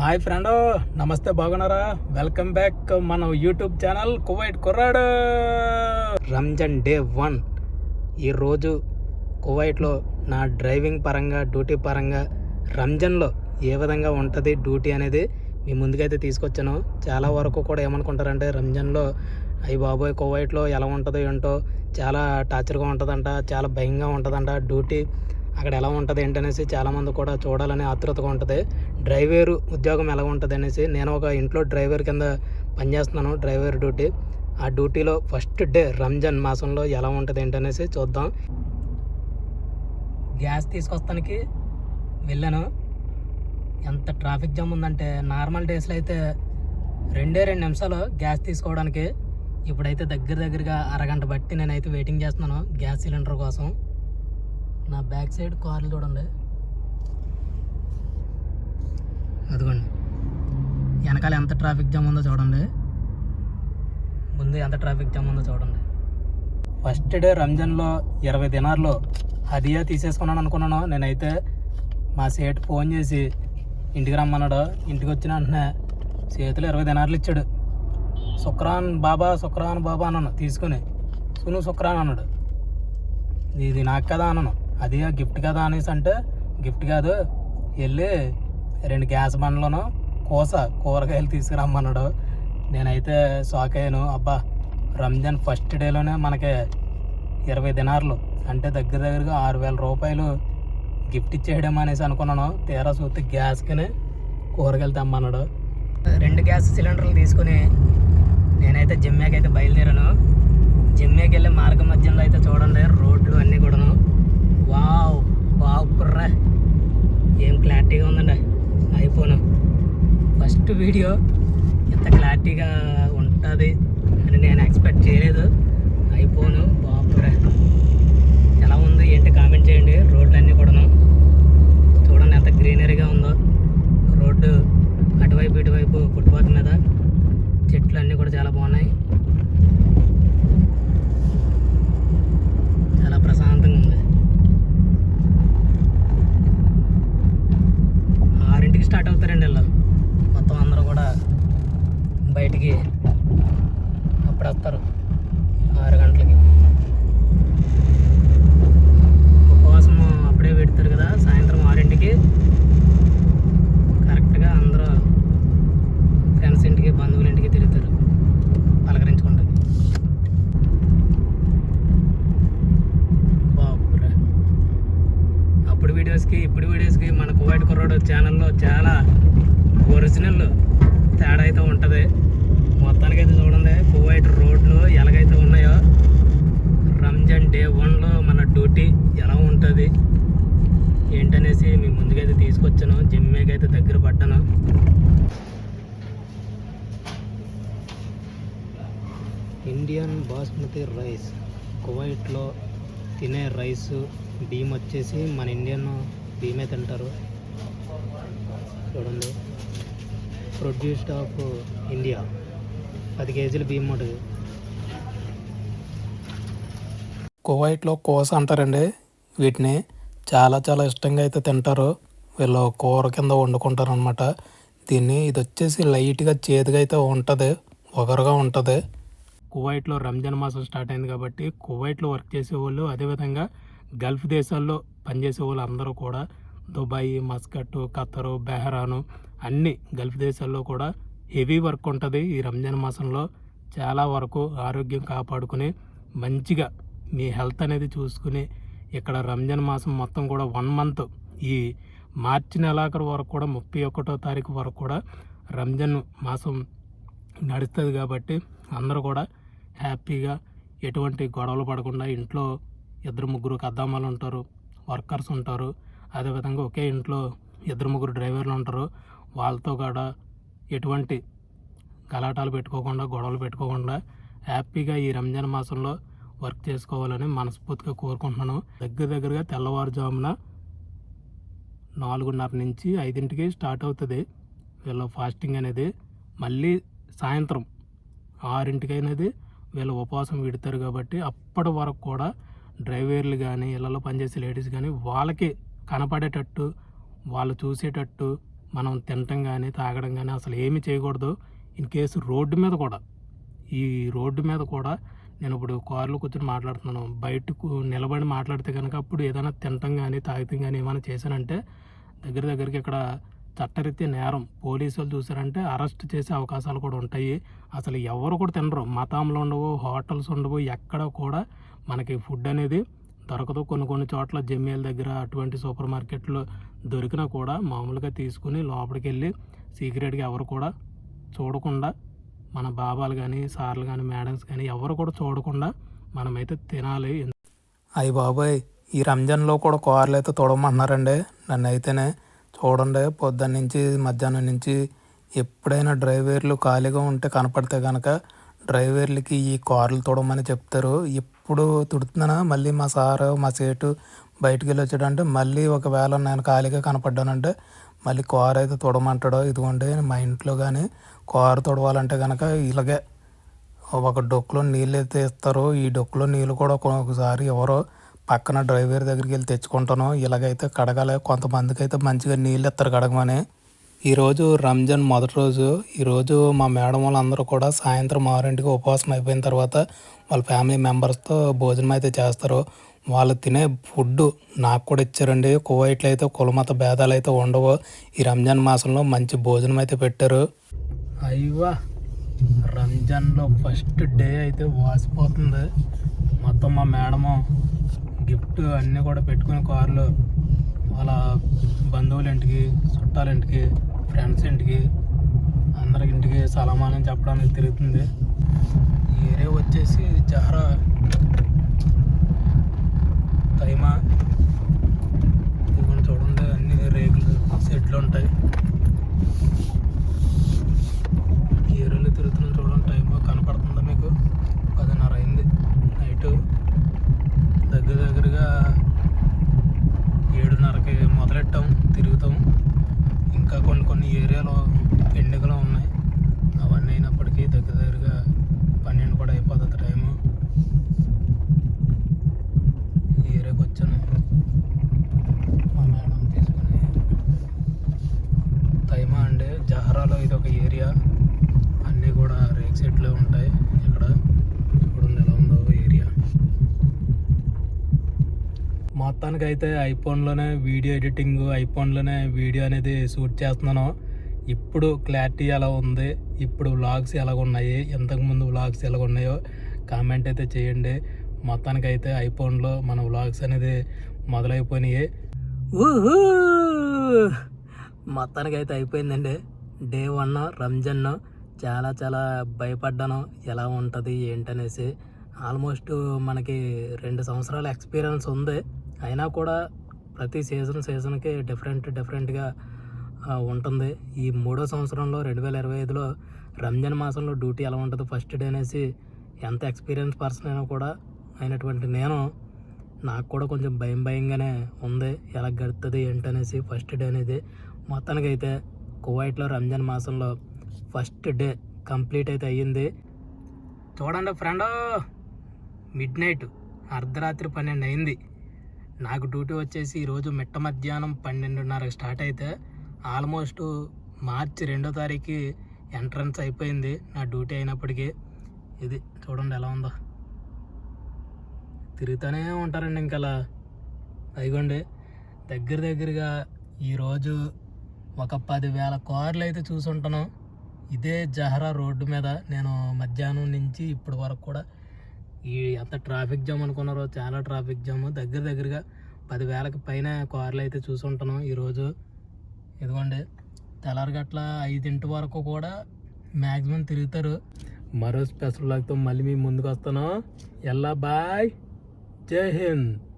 Hi friend నమస్తే బాగున్నారా? Welcome back మన యూట్యూబ్ ఛానల్ కువైట్ కుర్రాడు. Ramzan day one. ఈరోజు కువైట్లో నా డ్రైవింగ్ పరంగా డ్యూటీ పరంగా రంజాన్లో ఏ విధంగా ఉంటుంది డ్యూటీ అనేది మీ ముందుకైతే తీసుకొచ్చాను. చాలా వరకు కూడా ఏమనుకుంటారంటే రంజాన్లో అయ్యి బాబోయ్ కువైట్లో ఎలా ఉంటుందో ఏంటో చాలా టార్చర్గా ఉంటుందంట చాలా భయంగా ఉంటుందంట డ్యూటీ. అక్కడ ఎలా ఉంటుంది ఏంటనేసి చాలామంది కూడా చూడాలని ఆతృతగా ఉంటుంది. డ్రైవర్ ఉద్యోగం ఎలా ఉంటుంది అనేసి నేను ఒక ఇంట్లో డ్రైవర్ కింద పనిచేస్తున్నాను డ్రైవర్ డ్యూటీ. ఆ డ్యూటీలో ఫస్ట్ డే రంజాన్ మాసంలో ఎలా ఉంటుంది ఏంటనేసి చూద్దాం. గ్యాస్ తీసుకొస్తానికి వెళ్ళాను. ఎంత ట్రాఫిక్ జామ్ ఉందంటే నార్మల్ డేస్లో అయితే రెండే రెండు నిమిషాలు గ్యాస్ తీసుకోవడానికి. ఇప్పుడైతే దగ్గర దగ్గరగా అరగంట బట్టి నేనైతే వెయిటింగ్ చేస్తున్నాను గ్యాస్ సిలిండర్ కోసం. నా బ్యాక్ సైడ్ కార్లు చూడండి. అదిగోండి. వెనకాల ఎంత ట్రాఫిక్ జామ్ ఉందో చూడండి. ముందు ఎంత ట్రాఫిక్ జామ్ ఉందో చూడండి. ఫస్ట్ డే రంజాన్లో ఇరవై దినాల్లో హదియా తీసేసుకున్నాను అనుకున్నాను. నేనైతే మా సేట్ ఫోన్ చేసి ఇంటికి రమ్మన్నాడు. ఇంటికి వచ్చిన వెంటనే చేతిలో ఇరవై దినార్లు ఇచ్చాడు. శుక్రాన్ బాబా శుక్రాన్ బాబా అన్నాను తీసుకుని. సును శుక్రాన్ అన్నాడు. ఇది నాకు కదా అన్నాను. అది గిఫ్ట్ కదా అనేసి అంటే గిఫ్ట్ కాదు. వెళ్ళి రెండు గ్యాస్ బండ్లను కోస కూరగాయలు తీసుకురమ్మన్నాడు. నేనైతే షాక్ అయ్యాను. అబ్బా రంజాన్ ఫస్ట్ డేలోనే మనకి ఇరవై దినార్లు అంటే దగ్గర దగ్గరగా ఆరు వేల రూపాయలు గిఫ్ట్ ఇచ్చేయడం అనేసి అనుకున్నాను. తీరా చూస్తే గ్యాస్కిని కూరగాయలు తెమ్మన్నాడు. రెండు గ్యాస్ సిలిండర్లు తీసుకుని నేనైతే జిమ్మాకి అయితే బయలుదేరాను. జిమ్మాకి వెళ్ళే మార్గ మధ్యలో అయితే చూడండి రోడ్లు అన్నీ కూడాను. వావ్ వావ్ ఏం క్లారిటీగా ఉందండి. ఐఫోన్ ఫస్ట్ వీడియో ఎంత క్లారిటీగా ఉంటుంది అని నేను ఎక్స్పెక్ట్ చేయలేదు. ఐఫోన్ బాపురా. ఎలా ఉంది ఏంటి కామెంట్ చేయండి. రోడ్లు అన్నీ కూడాను చూడండి ఎంత గ్రీనరీగా ఉందో. రోడ్డు అటువైపు ఇటువైపు ఫుట్పాత్ మీద. చెట్లు అన్నీ కూడా చాలా బాగున్నాయి చాలా ప్రశాంతంగా ఉంది ఆరింటికి స్టార్ట్ అవుతారండి వీళ్ళు మొత్తం అందరూ కూడా బయటికి అప్పుడు వస్తారు ఆరు గంటలకి ఉపవాసం అప్పుడే పెడతారు కదా సాయంత్రం ఆరింటికి కరెక్ట్గా అందరూ ఫ్రెండ్స్ ఇంటికి బంధువుల ఇంటికి తిరుగుతారు పలకరించుకుంటారు బాపురా అప్పుడు వీడియోస్కి ఇప్పుడు వీడియోస్కి మన కువైట్ కుర్రాడు ఛానల్లో చాలా ఒరిజినల్ తేడా అయితే ఉంటుంది. మొత్తానికి అయితే చూడండి కువైట్ రోడ్లు ఎలాగైతే ఉన్నాయో రంజాన్ డే వన్లో మన డ్యూటీ ఎలా ఉంటుంది ఏంటనేసి మీ ముందుకైతే తీసుకొచ్చాను. జిమ్మేకైతే దగ్గర పడ్డాను. ఇండియన్ బాస్మతి రైస్ కువైట్లో తినే రైస్ బియ్యం వచ్చేసి మన ఇండియన్ బియ్యమే తింటారు. చూడండి. ప్రొడ్యూస్డ్ ఆఫ్ ఇండియా పది కేజీల బియ్యం ఉంటుంది. కువైట్లో కోస అంటారండి. వీటిని చాలా చాలా ఇష్టంగా అయితే తింటారు. వీళ్ళు కూర కింద వండుకుంటారు అనమాట దీన్ని ఇది వచ్చేసి లైట్గా చేదుగా అయితే ఉంటుంది. ఒగరుగా ఉంటుంది. కువైట్లో రంజాన్ మాసం స్టార్ట్ అయింది కాబట్టి కువైట్లో వర్క్ చేసేవాళ్ళు అదేవిధంగా గల్ఫ్ దేశాల్లో పనిచేసే వాళ్ళు అందరూ కూడా దుబాయ్ మస్కట్ ఖతరు బెహరాను అన్ని గల్ఫ్ దేశాల్లో కూడా హెవీ వర్క్ ఉంటుంది. ఈ రంజాన్ మాసంలో చాలా వరకు ఆరోగ్యం కాపాడుకుని మంచిగా మీ హెల్త్ అనేది చూసుకుని ఇక్కడ రంజాన్ మాసం మొత్తం కూడా వన్ మంత్ ఈ మార్చి నెలాఖరు వరకు కూడా ముప్పై ఒకటో తారీఖు వరకు కూడా రంజాన్ మాసం నడుస్తుంది కాబట్టి అందరూ కూడా హ్యాపీగా ఎటువంటి గొడవలు పడకుండా ఇంట్లో ఇద్దరు ముగ్గురు కద్దామాలు ఉంటారు వర్కర్స్ ఉంటారు. అదేవిధంగా ఒకే ఇంట్లో ఇద్దరు ముగ్గురు డ్రైవర్లు ఉంటారు. వాళ్ళతో కూడా ఎటువంటి గలాటాలు పెట్టుకోకుండా గొడవలు పెట్టుకోకుండా హ్యాపీగా ఈ రంజాన్ మాసంలో వర్క్ చేసుకోవాలని మనస్ఫూర్తిగా కోరుకుంటున్నాను. దగ్గర దగ్గరగా తెల్లవారుజామున నాలుగున్నర నుంచి ఐదింటికి స్టార్ట్ అవుతుంది వీళ్ళ ఫాస్టింగ్ అనేది. మళ్ళీ సాయంత్రం ఆరింటికి అనేది వీళ్ళు ఉపవాసం విడతారు కాబట్టి అప్పటి వరకు కూడా డ్రైవర్లు కానీ ఇళ్ళలో పనిచేసే లేడీస్ కానీ వాళ్ళకి కనపడేటట్టు వాళ్ళు చూసేటట్టు మనం తినటం కానీ తాగడం కానీ అసలు ఏమీ చేయకూడదు. ఇన్ కేసు రోడ్డు మీద కూడా ఈ రోడ్డు మీద కూడా నేను ఇప్పుడు కారులో కూర్చొని మాట్లాడుతున్నాను. బయటకు నిలబడి మాట్లాడితే కనుక అప్పుడు ఏదైనా తినటం కానీ తాగటం కానీ ఏమైనా చేశానంటే దగ్గర దగ్గరికి ఇక్కడ చట్టరీత్యా నేరం. పోలీసులు చూసారంటే అరెస్ట్ చేసే అవకాశాలు కూడా ఉంటాయి. అసలు ఎవరు కూడా తినరు. మతంలో ఉండవు హోటల్స్ ఉండవు ఎక్కడ కూడా మనకి ఫుడ్ అనేది దొరకదు. కొన్ని కొన్ని చోట్ల జమ్మీల దగ్గర అటువంటి సూపర్ మార్కెట్లో దొరికినా కూడా మామూలుగా తీసుకుని లోపలికి వెళ్ళి సీక్రెట్గా ఎవరు కూడా చూడకుండా మన బాబాలు కానీ సార్లు కానీ మేడమ్స్ కానీ ఎవరు కూడా చూడకుండా మనమైతే తినాలి. అయ్యి బాబాయ్ ఈ రంజాన్లో కూడా కూరలు అయితే తొడమన్నారండి. నన్ను అయితేనే చూడండి పొద్దున్న నుంచి మధ్యాహ్నం నుంచి ఎప్పుడైనా డ్రైవర్లు ఖాళీగా ఉంటే కనపడితే కనుక డ్రైవర్లకి ఈ కార్లు తుడమని చెప్తారు. ఎప్పుడు తుడుతున్నానా? మళ్ళీ మా సారు మా సేటు బయటికి వెళ్ళి వచ్చాడంటే మళ్ళీ ఒకవేళ నేను ఖాళీగా కనపడ్డానంటే మళ్ళీ కారు అయితే తుడమంటాడో ఇదిగోండి మా ఇంట్లో కానీ కారు తొడవాలంటే కనుక ఇలాగే ఒక డొక్కులో నీళ్ళు అయితే ఇస్తారు. ఈ డొక్కులో నీళ్ళు కూడా ఒక్కొక్కసారి ఎవరో పక్కన డ్రైవర్ దగ్గరికి వెళ్ళి తెచ్చుకుంటాను ఇలాగైతే కడగాలి. కొంతమందికి అయితే మంచిగా నీళ్ళు ఇస్తారు కడగమని. ఈరోజు రంజాన్ మొదటి రోజు. ఈరోజు మా మేడం వాళ్ళందరూ కూడా సాయంత్రం ఆరింటికి ఉపవాసం అయిపోయిన తర్వాత వాళ్ళ ఫ్యామిలీ మెంబర్స్తో భోజనం అయితే చేస్తారు. వాళ్ళు తినే ఫుడ్ నాకు కూడా ఇచ్చారండి. కువైట్లో అయితే కులమత భేదాలు అయితే ఉండవు. ఈ రంజాన్ మాసంలో మంచి భోజనం అయితే పెట్టారు. అయ్యా రంజాన్లో ఫస్ట్ డే అయితే వాసిపోతుంది. మొత్తం మా మేడము గిఫ్ట్ అన్నీ కూడా పెట్టుకుని కార్లో వాళ్ళ బంధువుల ఇంటికి చుట్టాల ఇంటికి ఫ్రెండ్స్ ఇంటికి అందరి ఇంటికి సలమానం చెప్పడానికి తిరుగుతుంది. ఈ ఏరియా వచ్చేసి జహరా తైమా. ఇదిగోండి చూడండి అన్ని రేకులు సెట్లు ఉంటాయి. ఏరియాలో తిరుగుతున్నాం చూడండి టైం కనపడుతుందా మీకు పదిన్నర అయింది నైట్ దగ్గర దగ్గరగా ఏడున్నరకి మొదలెట్టాం తిరుగుతాం ఇంకా కొన్ని కొన్ని ఏరియాలో ఎన్నికలు ఉన్నాయి అవన్నీ అయినప్పటికీ దగ్గర దగ్గరగా పన్నెండు కూడా అయిపోతుంది టైము ఈ ఏరియాకి వచ్చాను మా మేడం తీసుకుని తైమా అంటే జహరాలో ఇది ఒక ఏరియా అన్నీ కూడా రేక్ సెట్లు ఉంటాయి ఇక్కడ చూడండి ఎలా ఉందో ఏరియా మొత్తానికి అయితే ఐఫోన్లోనే వీడియో ఎడిటింగ్ ఐఫోన్లోనే వీడియో అనేది షూట్ చేస్తున్నాను. ఇప్పుడు క్లారిటీ ఎలా ఉంది? ఇప్పుడు వ్లాగ్స్ ఎలా ఉన్నాయి ఇంతకుముందు వ్లాగ్స్ ఎలా ఉన్నాయో కామెంట్ అయితే చేయండి. మొత్తానికి అయితే ఐఫోన్లో మన వ్లాగ్స్ అనేది మొదలైపోయినాయి. మొత్తానికైతే మొత్తానికి అయితే అయిపోయిందండి. Day one Ramzan. చాలా చాలా భయపడ్డాను. ఎలా ఉంటుంది ఏంటనేసి. ఆల్మోస్ట్ మనకి రెండు సంవత్సరాల ఎక్స్పీరియన్స్ ఉంది. అయినా కూడా ప్రతి సీజన్ సీజన్కి డిఫరెంట్ డిఫరెంట్గా ఉంటుంది. ఈ మూడో సంవత్సరంలో రెండు వేల ఇరవై ఐదులో రంజాన్ మాసంలో డ్యూటీ ఎలా ఉంటుంది ఫస్ట్ డే అనేసి ఎంత ఎక్స్పీరియన్స్ పర్సన్ అయినా కూడా అయినటువంటి నేను నాకు కూడా కొంచెం భయం భయంగానే ఉంది. ఎలా గడుతుంది ఏంటనేసి ఫస్ట్ డే అనేది. మొత్తానికి అయితే కువైట్లో రంజాన్ మాసంలో ఫస్ట్ డే కంప్లీట్ అయితే అయ్యింది. చూడండి ఫ్రెండ్ మిడ్ నైట్ అర్ధరాత్రి పన్నెండు అయింది. నాకు డ్యూటీ వచ్చేసి ఈరోజు మిట్ట మధ్యాహ్నం పన్నెండున్నరకు స్టార్ట్ అయితే ఆల్మోస్ట్ మార్చి రెండో తారీఖు ఎంట్రన్స్ అయిపోయింది నా డ్యూటీ అయినప్పటికీ. ఇది చూడండి ఎలా ఉందో. తిరుగుతూనే ఉంటారండి ఇంకా అలా దగ్గర దగ్గరగా ఈరోజు ఒక పదివేల కార్లు అయితే చూసుంటాను. ఇదే జహరా రోడ్డు మీద నేను మధ్యాహ్నం నుంచి ఇప్పటి వరకు కూడా ఈ ఎంత ట్రాఫిక్ జామ్ అనుకున్నారో చాలా ట్రాఫిక్ జామ్ దగ్గర దగ్గరగా పదివేలకు పైన కార్లు అయితే చూసుంటున్నాం ఈరోజు. ఇదిగోండి తెల్లారగట్ల ఐదింటి వరకు కూడా మ్యాక్సిమం తిరుగుతారు. మరో స్పెషల్ లాక్తో మళ్ళీ మీ ముందుకు వస్తాను. ఎల్లా బాయ్. జై హింద్.